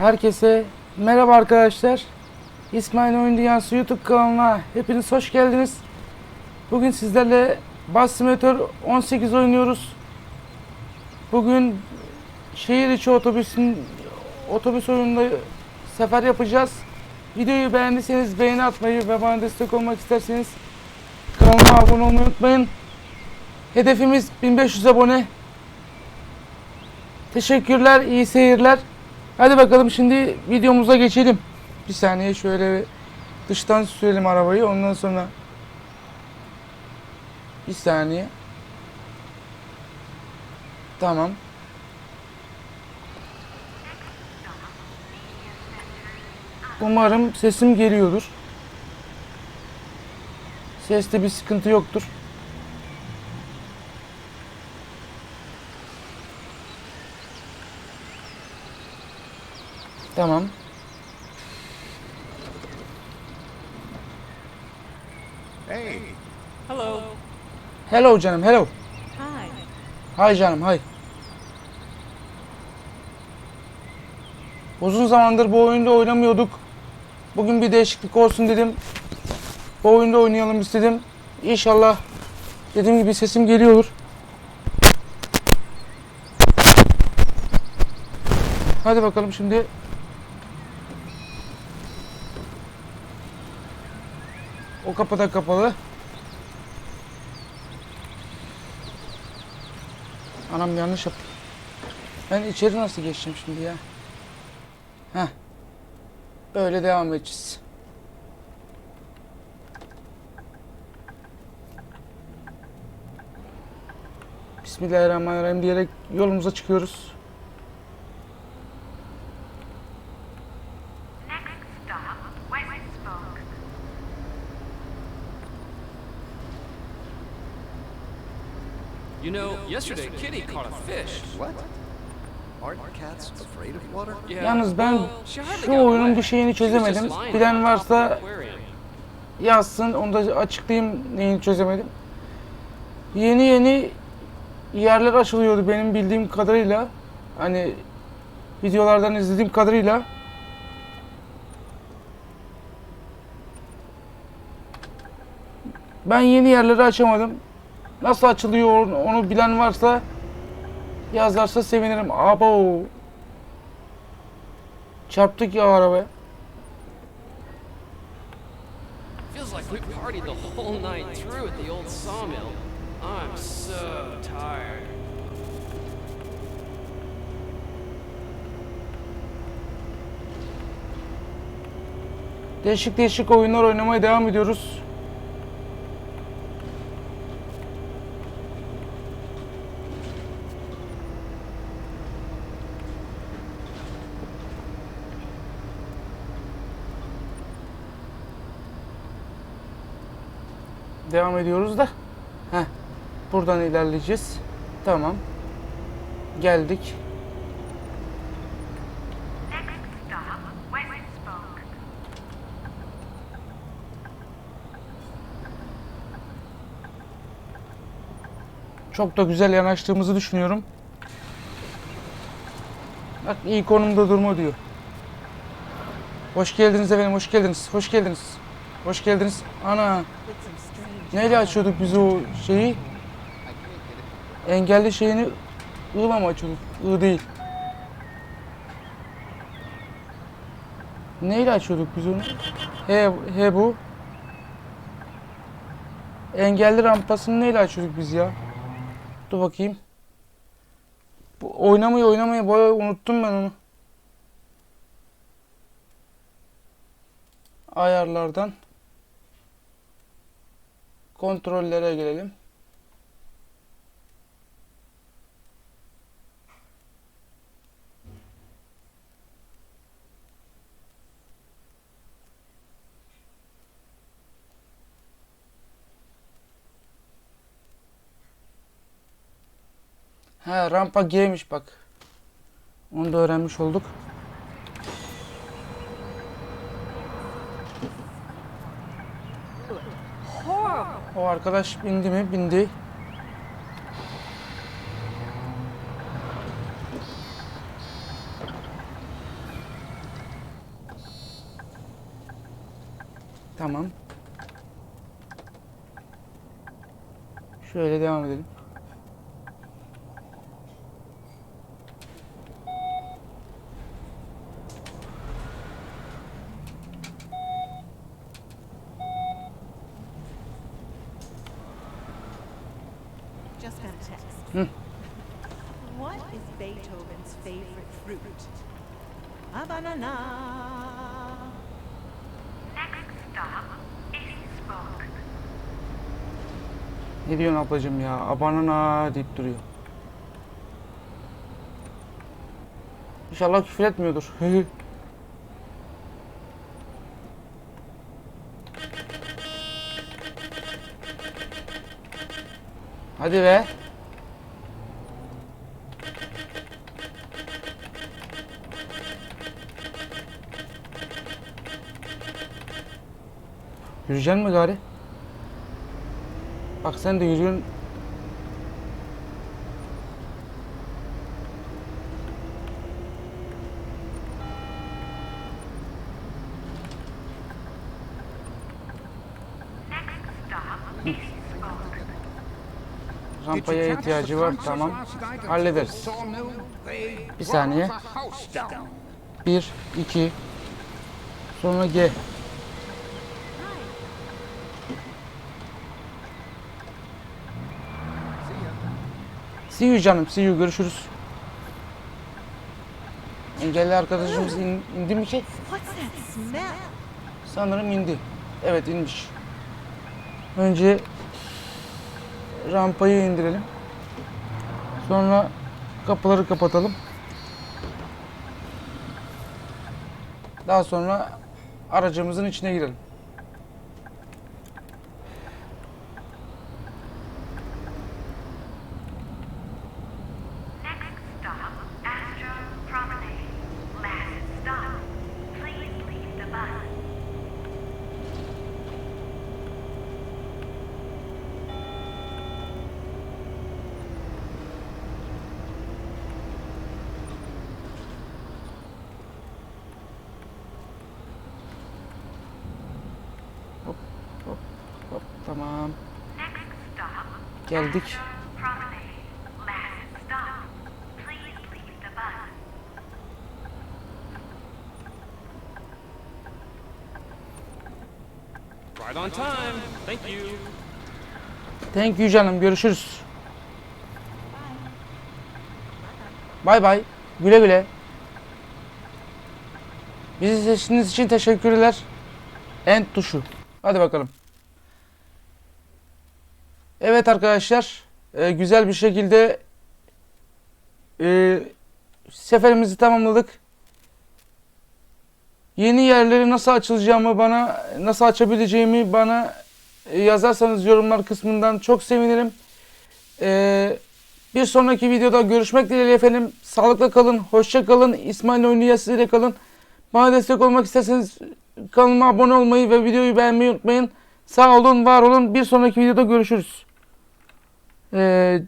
Herkese merhaba arkadaşlar. İsmail Oyun Dünyası YouTube kanalına hepiniz hoş geldiniz. Bugün sizlerle Bus Simulator 18 oynuyoruz. Bugün şehir içi otobüsün otobüs oyununda sefer yapacağız. Videoyu beğendiyseniz beğeni atmayı ve bana destek olmak isterseniz kanalıma abone olmayı unutmayın. Hedefimiz 1500 abone. Teşekkürler, iyi seyirler. Hadi bakalım şimdi videomuza geçelim. Bir saniye şöyle dıştan sürelim arabayı. Ondan sonra bir saniye. Tamam. Umarım sesim geliyordur. Seste bir sıkıntı yoktur. Tamam. Hey, Hello. Hello canım, hello. Hi. Hay canım, hay. Uzun zamandır bu oyunda oynamıyorduk. Bugün bir değişiklik olsun dedim. Bu oyunda oynayalım istedim. İnşallah dediğim gibi sesim geliyor. Hadi bakalım şimdi. O kapı da kapalı. Anam yanlış yaptım. Ben içeri nasıl geçeceğim şimdi ya? Heh. Böyle devam edeceğiz. Bismillahirrahmanirrahim diyerek yolumuza çıkıyoruz. You know, yesterday Kitty caught a fish. what? Aren't cats afraid of water? Yeah, Yalnız ben well, she hardly şu oyunun bir şeyini çözemedim. Bilen varsa yazsın onu da açıklayayım neyini çözemedim. Yeni yeni yerler açılıyordu benim bildiğim kadarıyla. Hani videolardan izlediğim kadarıyla. Ben yeni yerleri açamadım. Nasıl açılıyor onu- bilen varsa yazarsa sevinirim. Abo. Çarptık ya arabaya. Feels like we partied the whole night through at the old sawmill. I'm so tired. Değişik değişik oyunlar oynamaya devam ediyoruz. Devam ediyoruz da. Heh. Buradan ilerleyeceğiz. Tamam. Geldik. Çok da güzel yanaştığımızı düşünüyorum. Bak iyi konumda durma diyor. Hoş geldiniz efendim, hoş geldiniz, hoş geldiniz. Hoş geldiniz. Ana. Neyle açıyorduk biz o şeyi? Engelli şeyini ığla mı açıyorduk? I değil. Neyle açıyorduk biz onu? He, he bu. Engelli rampasını neyle açıyorduk biz ya? Dur bakayım. Bu oynamayı oynamayı bayağı unuttum ben onu. Ayarlardan kontrollere gelelim. He rampa G'miş bak. Onu da öğrenmiş olduk. O arkadaş bindi mi? Bindi. Tamam. Şöyle devam edelim. Just got a text. Hmm. What is Beethoven's favorite fruit? A banana. Next stop, Eastbrook. Ne diyorsun ablacığım ya? Abanana deyip duruyor. İnşallah küfür etmiyordur. Hadi be. Yürüyeceksin mi gari? Bak sen de yürüyorsun. Rampaya ihtiyacı var. Tamam. Hallederiz. Bir saniye. Bir, iki. Sonra G. See you canım. See you. Görüşürüz. Engelli arkadaşımız in- indi mi ki? Sanırım indi. Evet inmiş. Önce rampayı indirelim. Sonra kapıları kapatalım. Daha sonra aracımızın içine girelim. Next stop, Astro Promenade. Last stop, please leave the bus. Hop tamam. Next stop, Geldik. Astro Promenade. Last stop, please leave the bus. Right on time. Thank you. Thank you canım. Görüşürüz. Bay bay. Güle güle. Bizi seçtiğiniz için teşekkürler. End tuşu. Hadi bakalım. Evet arkadaşlar. e, güzel bir şekilde e, seferimizi tamamladık. Yeni yerleri nasıl açılacağımı bana, nasıl açabileceğimi bana e, yazarsanız yorumlar kısmından çok sevinirim. Ee, bir sonraki videoda görüşmek dileğiyle efendim. Sağlıkla kalın, hoşça kalın. İsmail Oynuya ile kalın. Bana destek olmak isterseniz kanalıma abone olmayı ve videoyu beğenmeyi unutmayın. Sağ olun, var olun. Bir sonraki videoda görüşürüz. Ee,